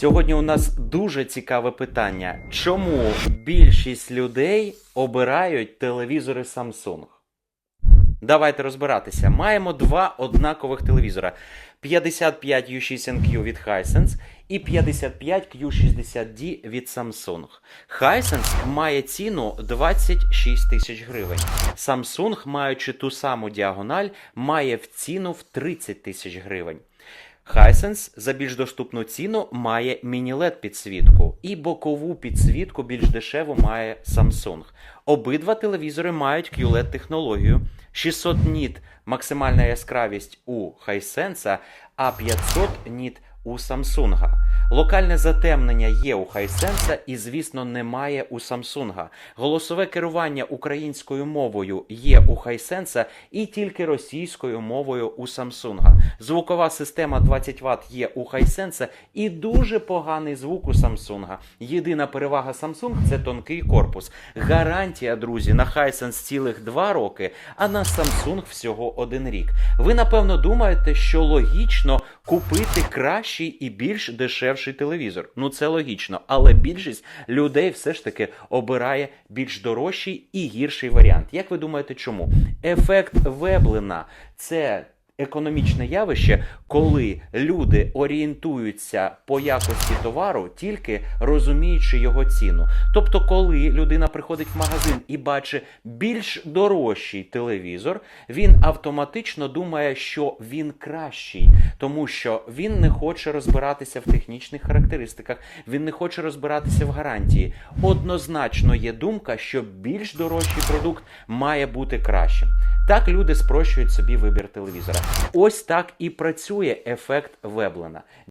Сьогодні у нас дуже цікаве питання. Чому більшість людей обирають телевізори Samsung? Давайте розбиратися. Маємо два однакових телевізора: 55 U6NQ від Hisense і 55 Q60D від Samsung. Hisense має ціну 26 тисяч гривень. Samsung, маючи ту саму діагональ, має в ціну в 30 тисяч гривень. Hisense за більш доступну ціну має міні-LED підсвітку і бокову підсвітку більш дешеву має Samsung. Обидва телевізори мають QLED технологію. 600 ніт максимальна яскравість у Hisense, а 500 ніт у Samsung. Локальне затемнення є у Hisense і, звісно, немає у Samsung. Голосове керування українською мовою є у Hisense і тільки російською мовою у Samsung. Звукова система 20 Вт є у Hisense і дуже поганий звук у Samsung. Єдина перевага Samsung це тонкий корпус. Гарантія, друзі, на Hisense цілих 2 роки, а на Samsung всього 1 рік. Ви напевно думаєте, що логічно купити кращий і більш дешевший телевізор. Ну це логічно, але більшість людей все ж таки обирає більш дорожчий і гірший варіант. Як ви думаєте, чому? Ефект Веблена це економічне явище, коли люди орієнтуються по якості товару, тільки розуміючи його ціну. Тобто, коли людина приходить в магазин і бачить більш дорожчий телевізор, він автоматично думає, що він кращий, тому що він не хоче розбиратися в технічних характеристиках, він не хоче розбиратися в гарантії. Однозначно є думка, що більш дорожчий продукт має бути кращим. Так люди спрощують собі вибір телевізора. Ось так і працює ефект Веблена.